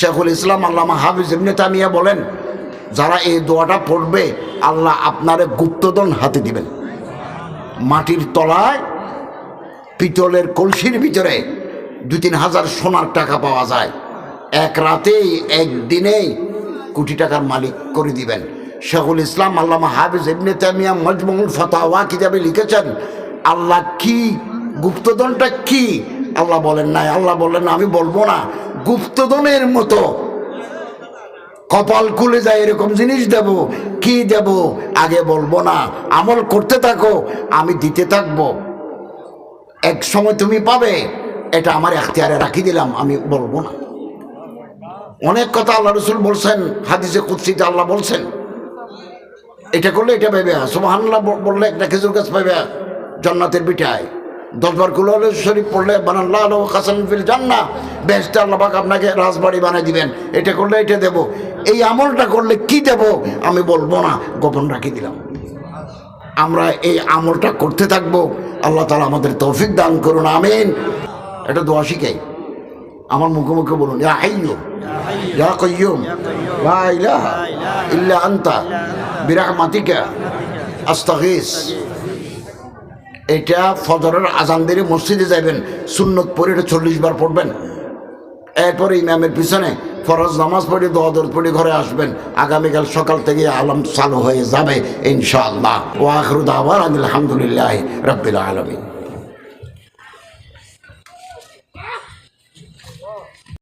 শেখুল ইসলাম আল্লামা হাফিজ ইবনে তামিয়া বলেন, যারা এই দোয়াটা পড়বে, আল্লাহ আপনারে গুপ্তধন হাতে দিবেন। মাটির তলায় পিতলের কলসির ভিতরে দু তিন হাজার সোনার টাকা পাওয়া যায়। এক রাতেই একদিনেই কোটি টাকার মালিক করে দিবেন। শেখুল ইসলাম আল্লামা হাফিজ ইবনে তামিয়া মজমুল ফতাওয়া কিতাবে লিখেছেন, আল্লাহ কি গুপ্তধনটা কি? আল্লাহ বলেন নাই। আল্লাহ বলেন আমি বলব না। গুপ্তধনের মতো। কপাল খুলে যায় এরকম জিনিস দেব, কি দেব, আগে বলব না। আমল করতে থাকো, আমি দিতে থাকব। এক সময় তুমি পাবে, এটা আমার এখতিয়ারে রাখি দিলাম, আমি বলব না। অনেক কথা আল্লাহ রসুল বলছেন, হাদিসে কুৎসিতে আল্লাহ বলছেন। এটা করলে এটা পাইবে। সুবহানাল্লাহ বললে একটা খেজুর গাছ পাইবে, জন্নাতের পিঠায়। দশবার কুল শরীফ পড়লে আলো কাসান ফিল জান্না বেহেশতে আল্লাহ পাক আপনাকে রাজবাড়ি বানাই দিবেন। এটা করলে এটা দেব। এই আমলটা করলে কি দেব আমি বলব না, গোপন রাখি দিলাম। আমরা এই আমলটা করতে থাকব। আল্লাহ তালা আমাদের তৌফিক দান করুন, আমিন। এটা দোয়া শিখাই। আমার মুখে মুখে বলুন, ইয়া হাইয়ু ইয়া ইলাহা ইল্লা আস্তাগিস। এটা ফজরের আজান দিয়ে মসজিদে যাবেন সুন্নত পড়ে এটা চল্লিশ বার পড়বেন। এরপরে ইমামের পিছনে ফরজ নামাজ পড়ে দোয়াদ পড়ে ঘরে আসবেন। আগামীকাল সকাল থেকে আলম চালু হয়ে যাবে ইনশাআল্লাহ। ওয়াখরুদ আবার আলহামদুলিল্লাহ রব্বিল আলমী